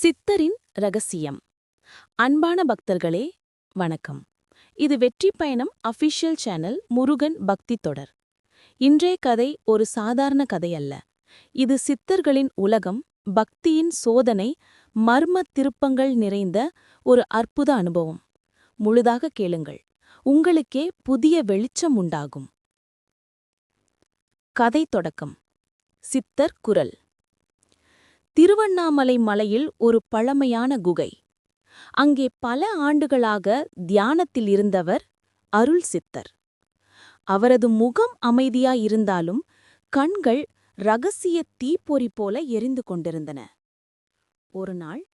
சித்தரின் ரகசியம். அன்பான பக்தர்களே வணக்கம். இது வெற்றி பயணம் அஃபிஷியல் சேனல் முருகன் பக்தி தொடர். இன்றைய கதை ஒரு சாதாரண கதை அல்ல. இது சித்தர்களின் உலகம் பக்தியின் சோதனை மர்ம திருப்பங்கள் நிறைந்த ஒரு அற்புத அனுபவம். முழுதாக கேளுங்கள். உங்களுக்கே புதிய வெளிச்சம் உண்டாகும். கதை தொடக்கம். சித்தர் குரல். திருவண்ணாமலை மலையில் ஒரு பழமையான குகை. அங்கே பல ஆண்டுகளாக தியானத்தில் இருந்தவர் அருள் சித்தர். அவரது முகம் அமைதியாயிருந்தாலும் கண்கள் ரகசிய தீப்பொறி போல எரிந்து கொண்டிருந்தன. ஒரு நாள்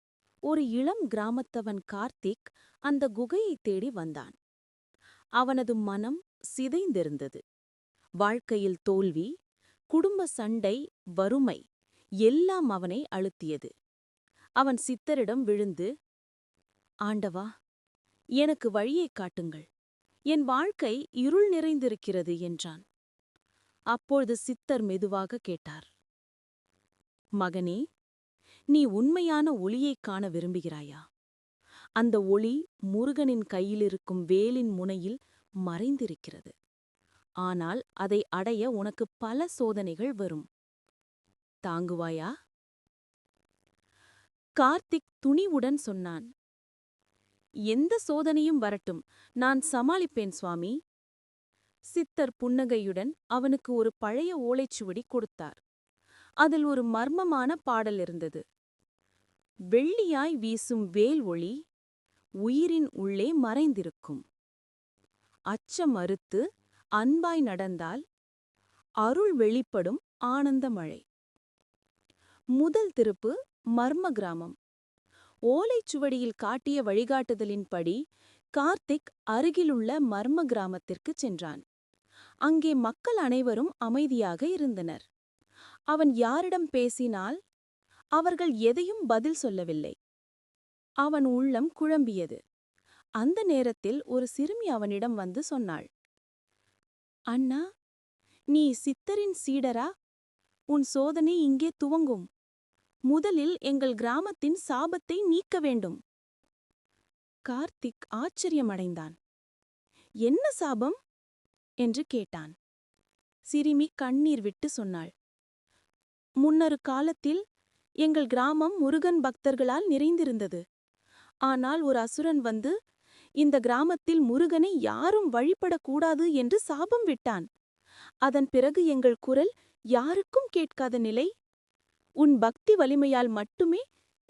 ஒரு இளம் கிராமத்தவன் கார்த்திக் அந்த குகையைத் தேடி வந்தான். அவனது மனம் சிதைந்திருந்தது. வாழ்க்கையில் தோல்வி குடும்ப சண்டை வறுமை எல்லாம் அவனை அழுத்தியது. அவன் சித்தரிடம் விழுந்து ஆண்டவா எனக்கு வழியைக் காட்டுங்கள். என் வாழ்க்கை இருள் நிறைந்திருக்கிறது என்றான். அப்பொழுது சித்தர் மெதுவாக கேட்டார் மகனே நீ உண்மையான ஒளியைக் காண விரும்புகிறாயா? அந்த ஒளி முருகனின் கையிலிருக்கும் வேலின் முனையில் மறைந்திருக்கிறது. ஆனால் அதை அடைய உனக்கு பல சோதனைகள் வரும். தாங்குவாயா? கார்த்திக் துணிவுடன் சொன்னான். எந்த சோதனையும் வரட்டும் நான் சமாளிப்பேன் சுவாமி. சித்தர் புன்னகையுடன் அவனுக்கு ஒரு பழைய ஓலைச்சுவடி கொடுத்தார். அதில் ஒரு மர்மமான பாடல் இருந்தது. வெள்ளியாய் வீசும் வேல் ஒளி உயிரின் உள்ளே மறைந்திருக்கும். அச்சம் மறுத்து அன்பாய் நடந்தால் அருள் வெளிப்படும் ஆனந்த மழை. முதல் திருப்பு மர்ம கிராமம் ஓலைச்சுவடியில் காட்டிய வழிகாட்டுதலின்படி கார்த்திக் அருகிலுள்ள மர்ம கிராமத்திற்குச் சென்றான். அங்கே மக்கள் அனைவரும் அமைதியாக இருந்தனர். அவன் யாரிடம் பேசினால் அவர்கள் எதையும் பதில் சொல்லவில்லை. அவன் உள்ளம் குழம்பியது. அந்த நேரத்தில் ஒரு சிறுமி அவனிடம் வந்து சொன்னாள். அண்ணா நீ சித்தரின் சீடரா? உன் சோதனை இங்கே துவங்கும். முதலில் எங்கள் கிராமத்தின் சாபத்தை நீக்க வேண்டும். கார்த்திக் ஆச்சரியமடைந்தான். என்ன சாபம்? என்று கேட்டான். சிறுமி கண்ணீர் விட்டு சொன்னாள். முன்னொரு காலத்தில் எங்கள் கிராமம் முருகன் பக்தர்களால் நிறைந்திருந்தது. ஆனால் ஒரு அசுரன் வந்து இந்த கிராமத்தில் முருகனை யாரும் வழிபடக்கூடாது என்று சாபம் விட்டான். அதன் பிறகு எங்கள் குரல் யாருக்கும் கேட்காத நிலை உன் பக்தி வலிமையால் மட்டுமே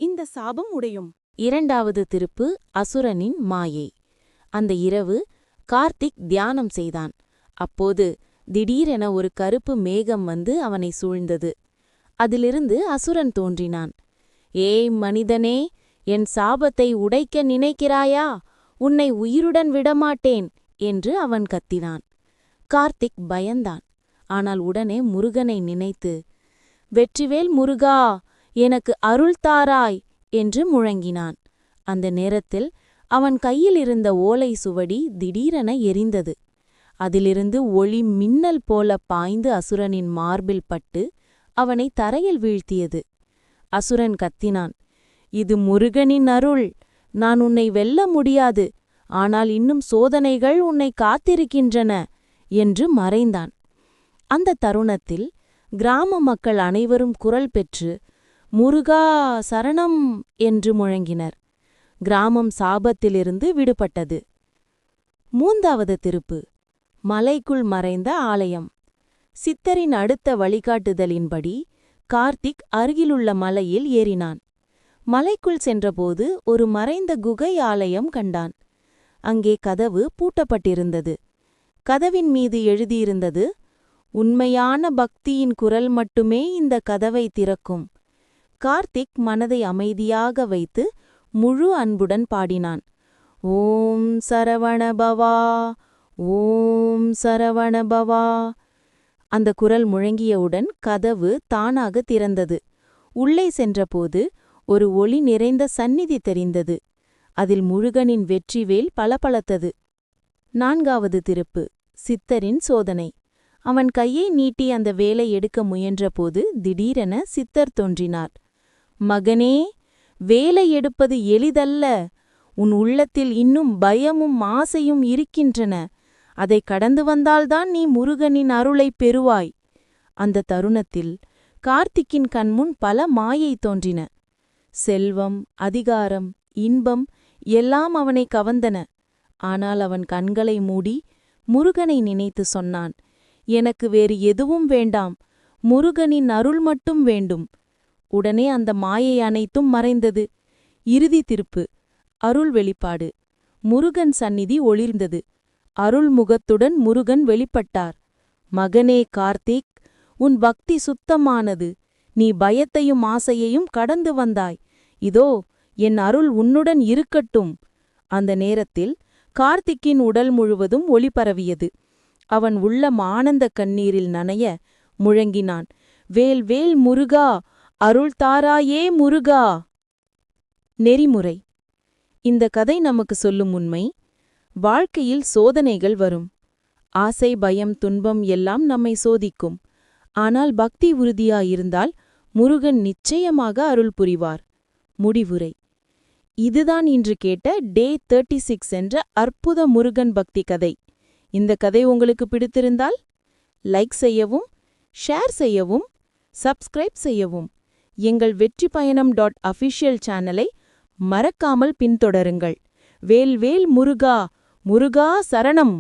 இந்த சாபம் உடையும். இரண்டாவது திருப்பு அசுரனின் மாயை. அந்த இரவு கார்த்திக் தியானம் செய்தான். அப்போது திடீரென ஒரு கருப்பு மேகம் வந்து அவனை சூழ்ந்தது. அதிலிருந்து அசுரன் தோன்றினான். ஏய் மனிதனே என் சாபத்தை உடைக்க நினைக்கிறாயா? உன்னை உயிருடன் விடமாட்டேன் என்று அவன் கத்தினான். கார்த்திக் பயந்தான். ஆனால் உடனே முருகனை நினைத்து வெற்றிவேல் முருகா எனக்கு அருள் தாராய் என்று முழங்கினான். அந்த நேரத்தில் அவன் கையில் இருந்த ஓலை சுவடி திடீரென எரிந்தது. அதிலிருந்து ஒளி மின்னல் போல பாய்ந்து அசுரனின் மார்பில் பட்டு அவனை தரையில் வீழ்த்தியது. அசுரன் கத்தினான் இது முருகனின் அருள். நான் உன்னை வெல்ல முடியாது. ஆனால் இன்னும் சோதனைகள் உன்னை காத்திருக்கின்றன என்று மறைந்தான். அந்த தருணத்தில் கிராம மக்கள் அனைவரும் குரல் பெற்று முருகா சரணம்! என்று முழங்கினர். கிராமம் சாபத்திலிருந்து விடுபட்டது. மூன்றாவது திருப்பு மலைக்குள் மறைந்த ஆலயம். சித்தரின் அடுத்த வழிகாட்டுதலின்படி கார்த்திக் அருகிலுள்ள மலையில் ஏறினான். மலைக்குள் சென்றபோது ஒரு மறைந்த குகை ஆலயம் கண்டான். அங்கே கதவு பூட்டப்பட்டிருந்தது. கதவின் மீது எழுதியிருந்தது உண்மையான பக்தியின் குரல் மட்டுமே இந்த கதவை திறக்கும். கார்த்திக் மனதை அமைதியாக வைத்து முழு அன்புடன் பாடினான். ஓம் சரவணபவா ஓம் சரவணபவா அந்த குரல் முழங்கியவுடன் கதவு தானாக திறந்தது. உள்ளே சென்றபோது ஒரு ஒளி நிறைந்த சந்நிதி தெரிந்தது. அதில் முருகனின் வெற்றிவேல் பளபளத்தது. நான்காவது திருப்பு சித்தரின் சோதனை. அவன் கையை நீட்டி அந்த வேலை எடுக்க முயன்றபோது திடீரென சித்தர் தோன்றினார். மகனே வேலை எடுப்பது எளிதல்ல. உன் உள்ளத்தில் இன்னும் பயமும் ஆசையும் இருக்கின்றன. அதை கடந்து வந்தால்தான் நீ முருகனின் அருளைப் பெறுவாய். அந்த தருணத்தில் கார்த்திக்கின் கண்முன் பல மாயை தோன்றின. செல்வம் அதிகாரம் இன்பம் எல்லாம் அவனை கவர்ந்தன ஆனால் அவன் கண்களை மூடி முருகனை நினைத்து சொன்னான். எனக்கு வேறு எதுவும் வேண்டாம். முருகனின் அருள் மட்டும் வேண்டும். உடனே அந்த மாயை அனைத்தும் மறைந்தது. இறுதி திருப்பு. அருள் வெளிப்பாடு. முருகன் சந்நிதி ஒளிர்ந்தது. அருள் முகத்துடன் முருகன் வெளிப்பட்டார். மகனே கார்த்திக் உன் பக்தி சுத்தமானது. நீ பயத்தையும் ஆசையையும் கடந்து வந்தாய். இதோ என் அருள் உன்னுடன் இருக்கட்டும். அந்த நேரத்தில் கார்த்திக்கின் உடல் முழுவதும் ஒளி பரவியது அவன் உள்ளம் ஆனந்த கண்ணீரில் நனைய முழங்கினான். வேல் வேல் முருகா அருள் தாராயே முருகா! நெறிமுறை. இந்த கதை நமக்கு சொல்லும் உண்மை வாழ்க்கையில் சோதனைகள் வரும். ஆசை பயம் துன்பம் எல்லாம் நம்மை சோதிக்கும். ஆனால் பக்தி உறுதியாயிருந்தால் முருகன் நிச்சயமாக அருள் புரிவார். முடிவுரை. இதுதான் இன்று கேட்ட டே தேர்ட்டி சிக்ஸ் என்ற அற்புத முருகன் பக்தி கதை. இந்த கதை உங்களுக்கு பிடித்திருந்தால் லைக் செய்யவும் ஷேர் செய்யவும் சப்ஸ்கிரைப் செய்யவும். எங்கள் வெற்றி பயணம் டாட் அஃபிஷியல் சேனலை மறக்காமல் பின்தொடருங்கள். வேல் வேல் முருகா முருகா சரணம்.